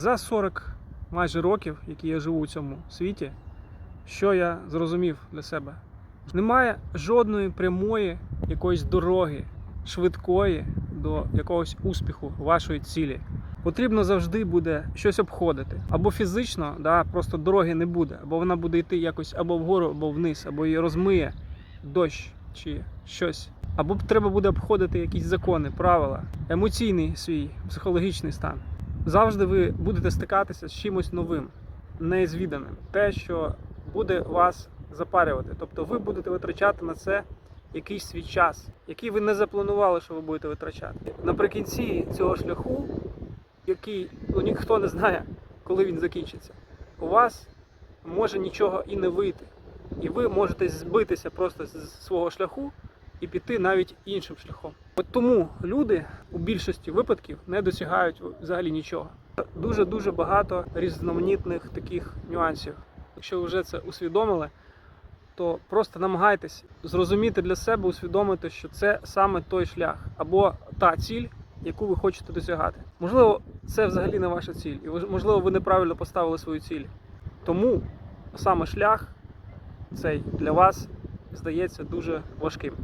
За 40 майже років, які я живу у цьому світі, що я зрозумів для себе? Немає жодної прямої якоїсь дороги, швидкої до якогось успіху вашої цілі. Потрібно завжди буде щось обходити. Або фізично, да, просто дороги не буде, або вона буде йти якось або вгору, або вниз, або її розмиє дощ чи щось. Або треба буде обходити якісь закони, правила, емоційний свій психологічний стан. Завжди ви будете стикатися з чимось новим, незвіданим, те, що буде вас запарювати. Тобто ви будете витрачати на це якийсь свій час, який ви не запланували, що ви будете витрачати. Наприкінці цього шляху, який ну, ніхто не знає, коли він закінчиться, у вас може нічого і не вийти. І ви можете збитися просто з свого шляху і піти навіть іншим шляхом. От тому люди у більшості випадків не досягають взагалі нічого. Дуже дуже багато різноманітних таких нюансів. Якщо ви вже це усвідомили, то просто намагайтесь зрозуміти для себе, усвідомити, що це саме той шлях або та ціль, яку ви хочете досягати. Можливо, це взагалі не ваша ціль, і можливо, ви неправильно поставили свою ціль. Тому саме шлях цей для вас здається дуже важким.